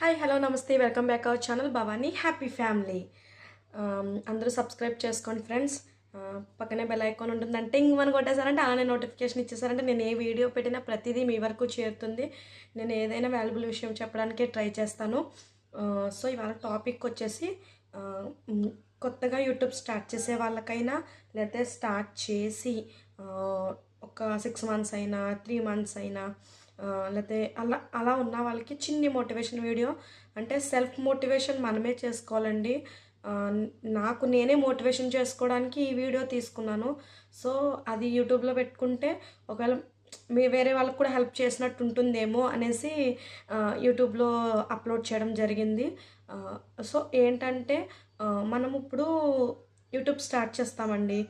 Hi hello నమస్తే. Welcome back our channel Bhavani happy family. అందరూ subscribe చేసుకోండి friends. పక్కనే బెల్ ఐకాన్ ఉంటుంది అంటే ఇంకమని కొట్టేశారంటే అలానే నోటిఫికేషన్ ఇచ్చేసారంటే నేను ఏ వీడియో పెట్టినా ప్రతిదీ మీ వరకు చేరుతుంది. నేను ఏదైనా వాల్యుబుల్ విషయం చెప్పడానికే ట్రై చేస్తాను. సో ఇవాళ టాపిక్ వచ్చేసి కొత్తగా యూట్యూబ్ స్టార్ట్ చేసే వాళ్ళకైనా లేకపోతే స్టార్ట్ చేసి ఒక సిక్స్ మంత్స్ అయినా త్రీ మంత్స్ అయినా లేకపోతే అలా అలా ఉన్న వాళ్ళకి చిన్ని మోటివేషన్ వీడియో అంటే సెల్ఫ్ మోటివేషన్ మనమే చేసుకోవాలండి. నాకు నేనే మోటివేషన్ చేసుకోవడానికి ఈ వీడియో తీసుకున్నాను. సో అది యూట్యూబ్లో పెట్టుకుంటే ఒకవేళ మీ వేరే వాళ్ళకి కూడా హెల్ప్ చేసినట్టు ఉంటుందేమో అనేసి యూట్యూబ్లో అప్లోడ్ చేయడం జరిగింది. సో ఏంటంటే మనం ఇప్పుడు యూట్యూబ్ స్టార్ట్ చేస్తామండి.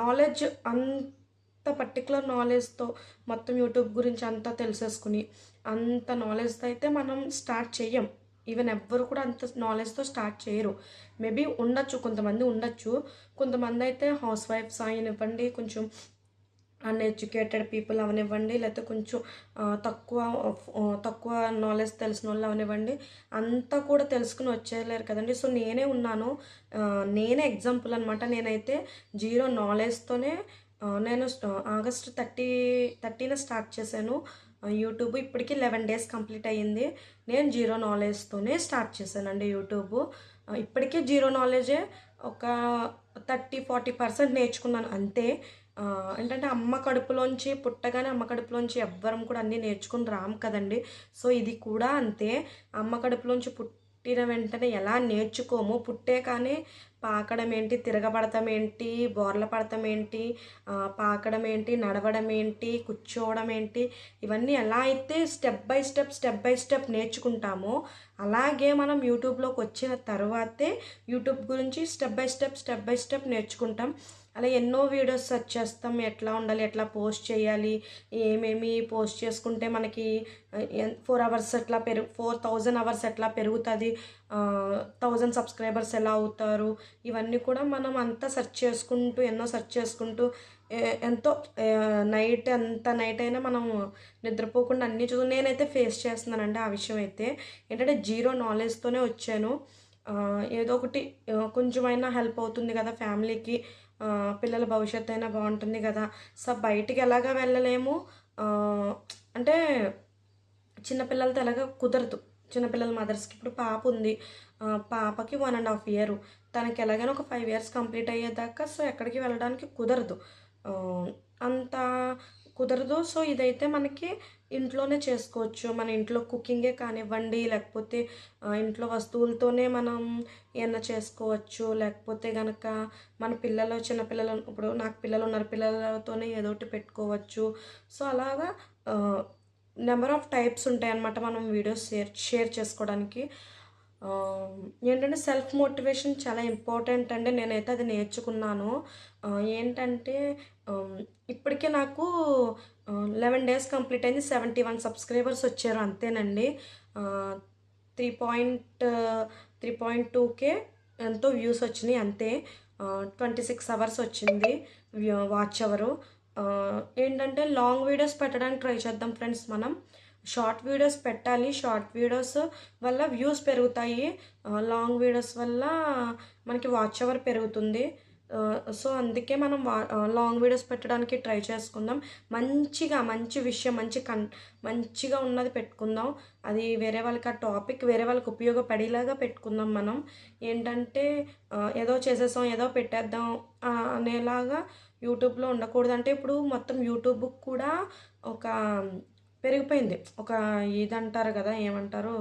నాలెడ్జ్ అంత పర్టికులర్ నాలెడ్జ్తో మొత్తం యూట్యూబ్ గురించి అంతా తెలిసేసుకుని అంత నాలెడ్జ్తో అయితే మనం స్టార్ట్ చెయ్యం. ఈవెన్ ఎవ్వరు కూడా అంత నాలెడ్జ్తో స్టార్ట్ చేయరు. మేబీ ఉండొచ్చు కొంతమంది ఉండొచ్చు. కొంతమంది అయితే హౌస్ వైఫ్స్ అయినివ్వండి కొంచెం అన్ఎడ్యుకేటెడ్ పీపుల్ అవనివ్వండి లేకపోతే కొంచెం తక్కువ తక్కువ నాలెడ్జ్ తెలిసిన వాళ్ళు అవనివ్వండి. అంతా కూడా తెలుసుకుని వచ్చేయలేరు కదండి. సో నేనే ఉన్నాను. నేనే ఎగ్జాంపుల్ అనమాట నేనైతే జీరో నాలెడ్జ్తోనే నేను ఆగస్ట్ థర్టీ థర్టీన స్టార్ట్ చేశాను. యూట్యూబ్ ఇప్పటికి లెవెన్ డేస్ కంప్లీట్ అయ్యింది. నేను జీరో నాలెడ్జ్తోనే స్టార్ట్ చేశానండి యూట్యూబ్. ఇప్పటికే జీరో నాలెడ్జే ఒక థర్టీ ఫార్టీ పర్సెంట్ నేర్చుకున్నాను అంతే. ఏంటంటే అమ్మ కడుపులోంచి పుట్టగానే అమ్మ కడుపులోంచి ఎవ్వరం కూడా అన్నీ నేర్చుకుని రాము కదండి. సో ఇది కూడా అంతే. అమ్మ కడుపులోంచి పుట్టిన వెంటనే ఎలా నేర్చుకోము? పుట్టే కానీ పాకడం ఏంటి తిరగబడతం ఏంటి బోర్ల పడటం ఏంటి పాకడం ఏంటి నడవడం ఏంటి కూర్చోవడం ఏంటి ఇవన్నీ ఎలా అయితే step by step step by step నేర్చుకుంటామో అలాగే మనం యూట్యూబ్లోకి వచ్చిన తర్వాతే యూట్యూబ్ గురించి step by step step by step నేర్చుకుంటాం. అలా ఎన్నో వీడియోస్ సెర్చ్ చేస్తాం. ఎట్లా ఉండాలి? ఎట్లా పోస్ట్ చేయాలి? ఏమేమి పోస్ట్ చేసుకుంటే మనకి ఫోర్ అవర్స్ ఎట్లా పెరుగు ఫోర్ థౌజండ్ అవర్స్ ఎట్లా పెరుగుతుంది? థౌజండ్ సబ్స్క్రైబర్స్ ఎలా అవుతారు? ఇవన్నీ కూడా మనం అంతా సెర్చ్ చేసుకుంటూ ఎన్నో సెర్చ్ చేసుకుంటూ ఎంతో నైట్ ఎంత నైట్ అయినా మనం నిద్రపోకుండా అన్నీ చూ నేనైతే ఫేస్ చేస్తున్నానండి ఆ విషయం అయితే. ఏంటంటే జీరో నాలెడ్జ్తోనే వచ్చాను. ఏదో ఒకటి కొంచెమైనా హెల్ప్ అవుతుంది కదా ఫ్యామిలీకి పిల్లల భవిష్యత్తు అయినా బాగుంటుంది కదా. సో బయటికి ఎలాగా వెళ్ళలేము. అంటే చిన్నపిల్లలతో ఎలాగ కుదరదు. చిన్నపిల్లల మదర్స్కి ఇప్పుడు పాప ఉంది. పాపకి వన్ అండ్ హాఫ్ ఇయర్ తనకి ఎలాగైనా ఒక ఫైవ్ ఇయర్స్ కంప్లీట్ అయ్యేదాకా సో ఎక్కడికి వెళ్ళడానికి కుదరదు. అంత కుదరదు. సో ఇదైతే మనకి ఇంట్లోనే చేసుకోవచ్చు. మన ఇంట్లో కుకింగే కానివ్వండి లేకపోతే ఇంట్లో వస్తువులతోనే మనం ఏమన్నా చేసుకోవచ్చు. లేకపోతే కనుక మన పిల్లలు చిన్నపిల్లలు ఇప్పుడు నాకు పిల్లలు ఉన్నారు పిల్లలతోనే ఏదో ఒకటి పెట్టుకోవచ్చు. సో అలాగా నెంబర్ ఆఫ్ టైప్స్ ఉంటాయి అన్నమాట మనం వీడియోస్ షేర్ షేర్ చేసుకోవడానికి. ఏంటంటే సెల్ఫ్ మోటివేషన్ చాలా ఇంపార్టెంట్ అండి. నేనైతే అది నేర్చుకున్నాను. ఏంటంటే ఇప్పటికే నాకు లెవెన్ డేస్ కంప్లీట్ అయింది. సెవెంటీ వన్ సబ్స్క్రైబర్స్ వచ్చారు అంతేనండి. Three point three point two K ఎంతో వ్యూస్ వచ్చినాయి అంతే. ట్వంటీ సిక్స్ అవర్స్ వచ్చింది వాచ్ అవరు ఏంటంటే లాంగ్ వీడియోస్ పెట్టడానికి ట్రై చేద్దాం ఫ్రెండ్స్ మనం. షార్ట్ వీడియోస్ పెట్టాలి. షార్ట్ వీడియోస్ వల్ల వ్యూస్ పెరుగుతాయి. లాంగ్ వీడియోస్ వల్ల మనకి వాచ్ అవర్ పెరుగుతుంది. సో అందుకే మనం వా లాంగ్ వీడియోస్ పెట్టడానికి ట్రై చేసుకుందాం. మంచిగా మంచి విషయం మంచి కన్ మంచిగా ఉన్నది పెట్టుకుందాం. అది వేరే వాళ్ళకి ఆ టాపిక్ వేరే వాళ్ళకి ఉపయోగపడేలాగా పెట్టుకుందాం మనం. ఏంటంటే ఏదో చేసేసాం ఏదో పెట్టేద్దాం అనేలాగా యూట్యూబ్లో ఉండకూడదు అంటే ఇప్పుడు మొత్తం యూట్యూబ్ కూడా ఒక పెరిగిపోయింది. ఒక ఇది అంటారు కదా ఏమంటారు?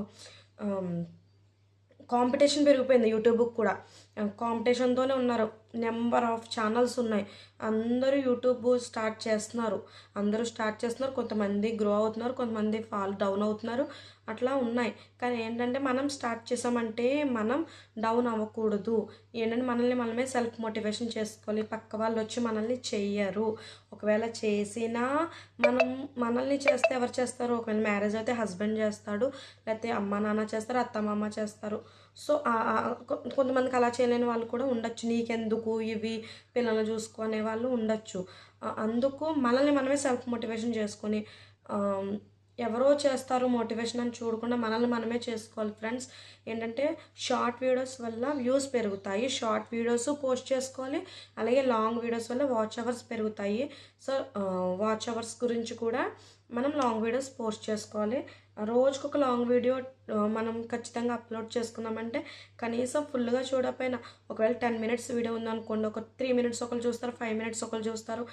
కాంపిటీషన్ పెరిగిపోయింది యూట్యూబ్కి కూడా. కాంపిటీషన్తోనే ఉన్నారు. నెంబర్ ఆఫ్ ఛానల్స్ ఉన్నాయి. అందరూ యూట్యూబ్ స్టార్ట్ చేస్తున్నారు. అందరూ స్టార్ట్ చేస్తున్నారు. కొంతమంది గ్రో అవుతున్నారు. కొంతమంది ఫాల్ డౌన్ అవుతున్నారు. అట్లా ఉన్నాయి. కానీ ఏంటంటే మనం స్టార్ట్ చేసామంటే మనం డౌన్ అవ్వకూడదు. ఏంటంటే మనల్ని మనమే సెల్ఫ్ మోటివేషన్ చేసుకోవాలి. పక్క వాళ్ళు వచ్చి మనల్ని చెయ్యరు. ఒకవేళ చేసినా మనం మనల్ని చేస్తే ఎవరు చేస్తారు? ఒకవేళ మ్యారేజ్ అయితే హస్బెండ్ చేస్తాడు. లేకపోతే అమ్మ నాన్న చేస్తారు. అత్త మామ చేస్తారు. సో కొంతమందికి అలా చేయలేని వాళ్ళు కూడా ఉండొచ్చు. నీకెందుకు ఇవి పిల్లల్ని చూసుకునే వాళ్ళు ఉండొచ్చు. అందుకు మనల్ని మనమే సెల్ఫ్ మోటివేషన్ చేసుకొని ఎవరో చేస్తారు మోటివేషన్ అని చూడకుండా మనల్ని మనమే చేసుకోవాలి ఫ్రెండ్స్ ఏంటంటే షార్ట్ వీడియోస్ వల్ల వ్యూస్ పెరుగుతాయి. షార్ట్ వీడియోస్ పోస్ట్ చేసుకోవాలి. అలాగే లాంగ్ వీడియోస్ వల్ల వాచ్ అవర్స్ పెరుగుతాయి. సో వాచ్ అవర్స్ గురించి కూడా మనం లాంగ్ వీడియోస్ పోస్ట్ చేసుకోవాలి. రోజుకు ఒక లాంగ్ వీడియో మనం ఖచ్చితంగా అప్లోడ్ చేసుకున్నామంటే కనీసం ఫుల్గా చూడకపోయినా ఒకవేళ టెన్ మినిట్స్ వీడియో ఉందనుకోండి ఒక త్రీ మినిట్స్ ఒకరు చూస్తారు ఫైవ్ మినిట్స్ ఒకరు చూస్తారు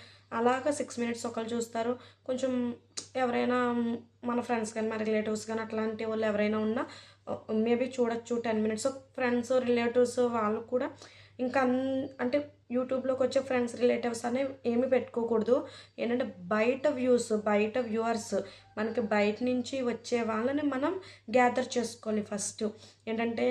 అలాగా సిక్స్ మినిట్స్ ఒకరు చూస్తారు. కొంచెం ఎవరైనా మన ఫ్రెండ్స్ కానీ మన రిలేటివ్స్ కానీ అట్లాంటి వాళ్ళు ఎవరైనా ఉన్నా మేబీ చూడొచ్చు టెన్ మినిట్స్. ఫ్రెండ్స్ రిలేటివ్స్ వాళ్ళు కూడా ఇంకా అన్- అంటే యూట్యూబ్లోకి వచ్చే ఫ్రెండ్స్ రిలేటివ్స్ అనే ఏమి పెట్టుకోకూడదు. ఏంటంటే బయట వ్యూస్ బయట వ్యూవర్స్ మనకి బయట నుంచి వచ్చే వాళ్ళని మనం గ్యాదర్ చేసుకోవాలి ఫస్ట్. ఏంటంటే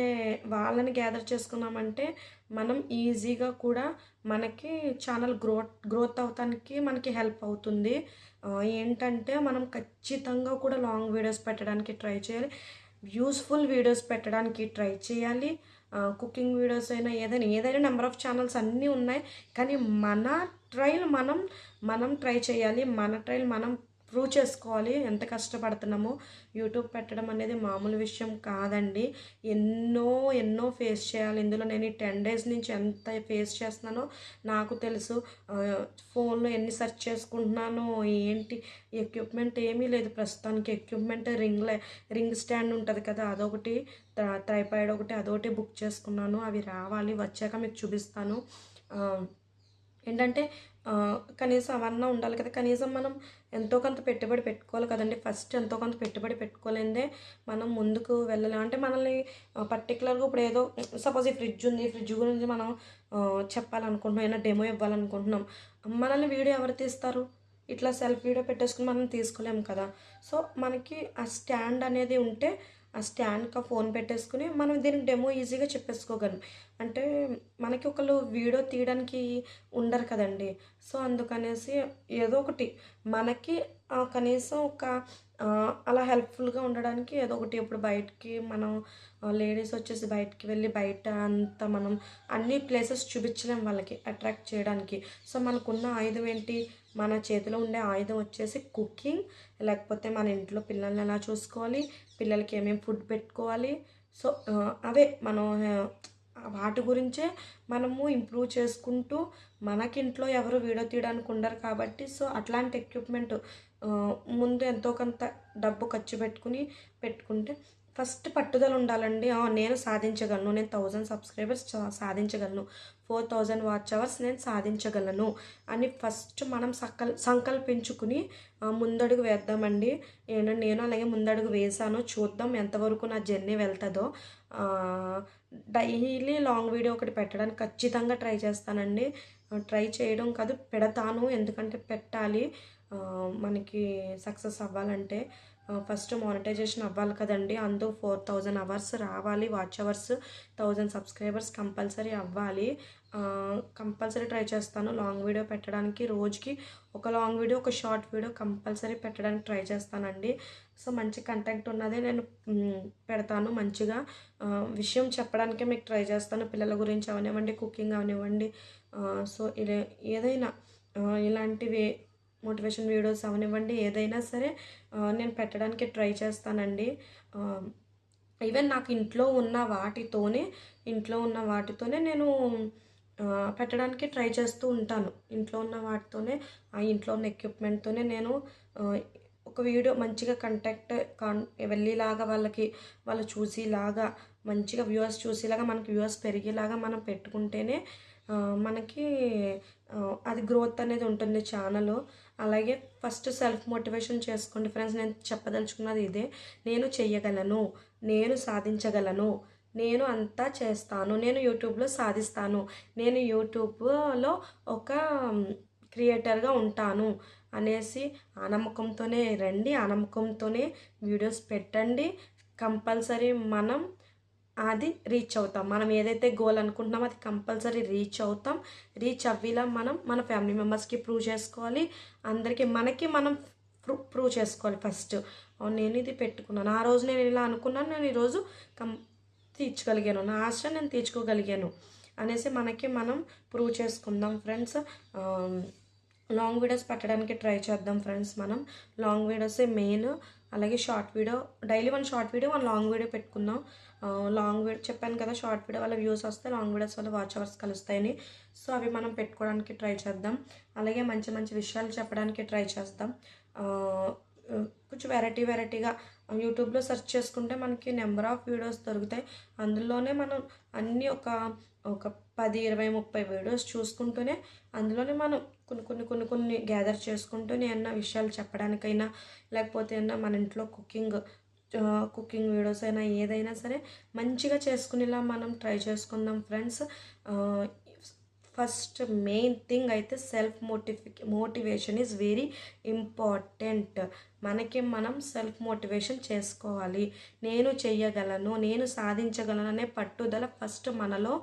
వాళ్ళని గ్యాదర్ చేసుకున్నామంటే మనం ఈజీగా కూడా మనకి ఛానల్ గ్రోత్ గ్రోత్ అవటానికి మనకి హెల్ప్ అవుతుంది. ఏంటంటే మనం ఖచ్చితంగా కూడా లాంగ్ వీడియోస్ పెట్టడానికి ట్రై చేయాలి. యూస్ఫుల్ వీడియోస్ పెట్టడానికి ట్రై చేయాలి. కుకింగ్ వీడియోస్ అయినా ఏదైనా ఏదైనా నెంబర్ ఆఫ్ ఛానల్స్ అన్నీ ఉన్నాయి. కానీ మన ట్రైల్ మనం మనం ట్రై చేయాలి. మన ట్రైల్ మనం ప్రూవ్ చేసుకోవాలి ఎంత కష్టపడుతున్నామో. యూట్యూబ్ పెట్టడం అనేది మామూలు విషయం కాదండి. ఎన్నో ఎన్నో ఫేస్ చేయాలి. ఇందులో నేను ఈ టెన్ డేస్ నుంచి ఎంత ఫేస్ చేస్తున్నానో నాకు తెలుసు. ఫోన్లో ఎన్ని సెర్చ్ చేసుకుంటున్నానో ఏంటి? ఎక్విప్మెంట్ ఏమీ లేదు. ప్రస్తుతానికి ఎక్విప్మెంట్ రింగ్ రింగ్ స్టాండ్ ఉంటుంది కదా అదొకటి. ట్రైపాయిడ్ ఒకటి అదొకటి బుక్ చేసుకున్నాను. అవి రావాలి. వచ్చాక మీకు చూపిస్తాను. ఏంటంటే కనీసం అవన్నీ ఉండాలి కదా. కనీసం మనం ఎంతో కొంత పెట్టుబడి పెట్టుకోవాలి కదండి. ఫస్ట్ ఎంతో కొంత పెట్టుబడి పెట్టుకోలేదే మనం ముందుకు వెళ్ళలేం. అంటే మనల్ని పర్టికులర్గా ఇప్పుడు ఏదో సపోజ్ ఈ ఫ్రిడ్జ్ ఉంది. ఈ ఫ్రిడ్జ్ గురించి మనం చెప్పాలనుకుంటున్నాం. ఏదైనా డెమో ఇవ్వాలనుకుంటున్నాం. మనల్ని వీడియో ఎవరు తీస్తారు? ఇట్లా సెల్ఫ్ వీడియో పెట్టేసుకుని మనం తీసుకోలేము కదా. సో మనకి ఆ స్టాండ్ అనేది ఉంటే ఆ స్టాండ్కి ఆ ఫోన్ పెట్టేసుకుని మనం దీనికి డెమో ఈజీగా చెప్పేసుకోగలం. అంటే మనకి ఒకళ్ళు వీడియో తీయడానికి ఉండరు కదండి. సో అందుకనేసి ఏదో ఒకటి మనకి ఆ, కనీసం ఒక అలా హెల్ప్ఫుల్గా ఉండడానికి ఏదో ఒకటి ఇప్పుడు బయటికి మనం లేడీస్ వచ్చేసి బయటికి వెళ్ళి బయట అంతా మనం అన్ని ప్లేసెస్ చూపించలేం వాళ్ళకి అట్రాక్ట్ చేయడానికి. సో మనకున్న ఆయుధం ఏంటి? మన చేతిలో ఉండే ఆయుధం వచ్చేసి కుకింగ్ లేకపోతే మన ఇంట్లో పిల్లల్ని ఎలా చూసుకోవాలి? పిల్లలకి ఏమేమి ఫుడ్ పెట్టుకోవాలి? సో అదే మనం వాటి గురించే మనము ఇంప్రూవ్ చేసుకుంటూ మనకింట్లో ఎవరు వీడియో తీయడానికి ఉండరు కాబట్టి సో అట్లాంటి ఎక్విప్మెంట్ ముందు ఎంతో కొంత డబ్బు ఖర్చు పెట్టుకుని పెట్టుకుంటే ఫస్ట్ పట్టుదల ఉండాలండి. నేను సాధించగలను. నేను థౌజండ్ సబ్స్క్రైబర్స్ సాధించగలను. ఫోర్ థౌజండ్ వాచ్ అవర్స్ నేను సాధించగలను అని ఫస్ట్ మనం సకల్ సంకల్పించుకుని ముందడుగు వేద్దామండి. నేను నేను అలాగే ముందడుగు వేసాను చూద్దాం ఎంతవరకు నా జర్నీ వెళ్తుందో. డైలీ లాంగ్ వీడియో ఒకటి పెట్టడానికి ఖచ్చితంగా ట్రై చేస్తానండి. ట్రై చేయడం కాదు పెడతాను. ఎందుకంటే పెట్టాలి. మనకి సక్సెస్ అవ్వాలంటే ఫస్ట్ మానిటైజేషన్ అవ్వాలి కదండి. అందుకు ఫోర్ థౌజండ్ అవర్స్ రావాలి watch hours thousand subscribers compulsory అవ్వాలి. కంపల్సరీ ట్రై చేస్తాను. లాంగ్ వీడియో పెట్టడానికి రోజుకి ఒక లాంగ్ వీడియో ఒక షార్ట్ వీడియో కంపల్సరీ పెట్టడానికి ట్రై చేస్తానండి. సో మంచి కంటెంట్ ఉన్నదే నేను పెడతాను మంచిగా. విషయం చెప్పడానికే మీకు ట్రై చేస్తాను. పిల్లల గురించి అవనివ్వండి కుకింగ్ అవనివ్వండి. సో ఇలా ఏదైనా ఇలాంటివి మోటివేషన్ వీడియోస్ అవనివ్వండి ఏదైనా సరే నేను పెట్టడానికి ట్రై చేస్తానండి. ఈవెన్ నాకు ఇంట్లో ఉన్న వాటితోనే ఇంట్లో ఉన్న వాటితోనే నేను పెట్టడానికి ట్రై చేస్తూ ఉంటాను. ఇంట్లో ఉన్న వాటితోనే ఆ ఇంట్లో ఉన్న ఎక్విప్మెంట్తోనే నేను ఒక వీడియో మంచిగా కంటాక్ట్ కాన్ వెళ్ళేలాగా వాళ్ళకి వాళ్ళు చూసేలాగా మంచిగా వ్యూవర్స్ చూసేలాగా మనకి వ్యూవర్స్ పెరిగేలాగా మనం పెట్టుకుంటేనే మనకి అది గ్రోత్ అనేది ఉంటుంది ఛానల్ అలాగే ఫస్ట్ సెల్ఫ్ మోటివేషన్ చేసుకోండి ఫ్రెండ్స్ నేను చెప్పదలుచుకున్నది ఇదే. నేను చెయ్యగలను నేను సాధించగలను నేను అంతా చేస్తాను నేను యూట్యూబ్లో సాధిస్తాను నేను యూట్యూబ్లో ఒక క్రియేటర్గా ఉంటాను అనేసి ఆ నమ్మకంతోనే రండి ఆ నమ్మకంతోనే వీడియోస్ పెట్టండి. కంపల్సరీ మనం అది రీచ్ అవుతాం. మనం ఏదైతే గోల్ అనుకుంటున్నామో అది కంపల్సరీ రీచ్ అవుతాం. రీచ్ అవ్వేలా మనం మన ఫ్యామిలీ మెంబర్స్కి ప్రూవ్ చేసుకోవాలి. అందరికీ మనకి మనం ప్రూ ప్రూవ్ చేసుకోవాలి ఫస్ట్ అవును నేను ఇది పెట్టుకున్నాను. ఆ రోజు నేను ఇలా అనుకున్నాను. నేను ఈరోజు కం తీర్చగలిగాను. నా ఆశ నేను తీర్చుకోగలిగాను. అనేసి మనకి మనం ప్రూవ్ చేసుకుందాం ఫ్రెండ్స్ లాంగ్ వీడియోస్ పెట్టడానికి ట్రై చేద్దాం ఫ్రెండ్స్ మనం. లాంగ్ వీడియోసే మెయిన్. అలాగే short video daily one short video one long video పెట్టుకుందాం. లాంగ్ వీడియో చెప్పాను కదా షార్ట్ వీడియో వల్ల వ్యూస్ వస్తే లాంగ్ వీడియోస్ వల్ల వాచ్ అవర్స్ కలుస్తాయని. సో అవి మనం పెట్టుకోవడానికి ట్రై చేద్దాం. అలాగే మంచి మంచి విషయాలు చెప్పడానికి ట్రై చేద్దాం కొంచెం వెరైటీ వెరైటీగా యూట్యూబ్లో సెర్చ్ చేసుకుంటే మనకి నెంబర్ ఆఫ్ వీడియోస్ దొరుకుతాయి. అందులోనే మనం అన్నీ ఒక ఒక పది ఇరవై ముప్పై వీడియోస్ చూసుకుంటూనే అందులోనే మనం కొన్ని కొన్ని కొన్ని కొన్ని గ్యాదర్ చేసుకుంటూనే అన్న విషయాలు చెప్పడానికైనా లేకపోతే అన్న మన ఇంట్లో కుకింగ్ కుకింగ్ వీడియోస్ అయినా ఏదైనా సరే మంచిగా చేసుకునేలా మనం ట్రై చేసుకుందాం ఫ్రెండ్స్ ఫస్ట్ మెయిన్ థింగ్ అయితే సెల్ఫ్ మోటిఫిక్ మోటివేషన్ ఈజ్ వెరీ ఇంపార్టెంట్. మనకి మనం సెల్ఫ్ మోటివేషన్ చేసుకోవాలి. నేను చెయ్యగలను నేను సాధించగలను అనే పట్టుదల ఫస్ట్ మనలో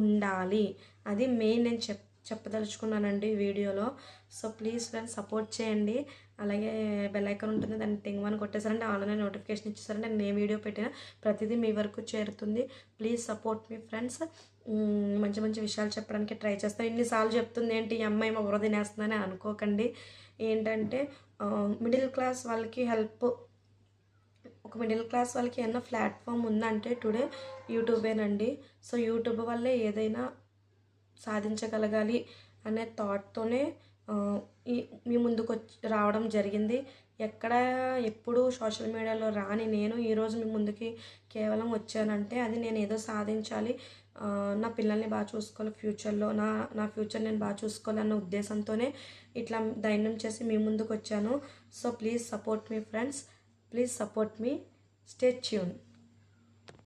ఉండాలి. అది మెయిన్ నేను చెప్ చెప్పదలుచుకున్నానండి వీడియోలో. సో ప్లీజ్ ఫ్రెండ్స్ సపోర్ట్ చేయండి. అలాగే బెల్ ఐకాన్ ఉంటుంది దాన్ని టింగ్ వన్ కొట్టేసారంటే ఆన్లైన్ నోటిఫికేషన్ ఇచ్చేసారంటే నేను ఏ వీడియో పెట్టినా ప్రతిదీ మీ వరకు చేరుతుంది. ప్లీజ్ సపోర్ట్ మీ ఫ్రెండ్స్ మంచి మంచి విషయాలు చెప్పడానికి ట్రై చేస్తాను. ఇన్నిసార్లు చెప్తుంది ఏంటి ఈ అమ్మాయి మా బుర్ర తినేస్తుందని అనుకోకండి. ఏంటంటే మిడిల్ క్లాస్ వాళ్ళకి హెల్ప్ ఒక మిడిల్ క్లాస్ వాళ్ళకి ఏమన్నా ప్లాట్ఫామ్ ఉందంటే టుడే యూట్యూబేనండి సో యూట్యూబ్ వల్లే ఏదైనా సాధించగలగాలి అనే థాట్తోనే మీ ముందుకు వచ్చి రావడం జరిగింది. ఎక్కడ ఎప్పుడు సోషల్ మీడియాలో రాని నేను ఈరోజు మీ ముందుకి కేవలం వచ్చానంటే అది నేను ఏదో సాధించాలి. నా పిల్లల్ని బాగా చూసుకోవాలి ఫ్యూచర్లో నా నా ఫ్యూచర్ నేను బాగా చూసుకోవాలన్న ఉద్దేశంతోనే ఇట్లా దైన్యం చేసి మీ ముందుకు వచ్చాను so please support me friends. Please support me. Stay tune.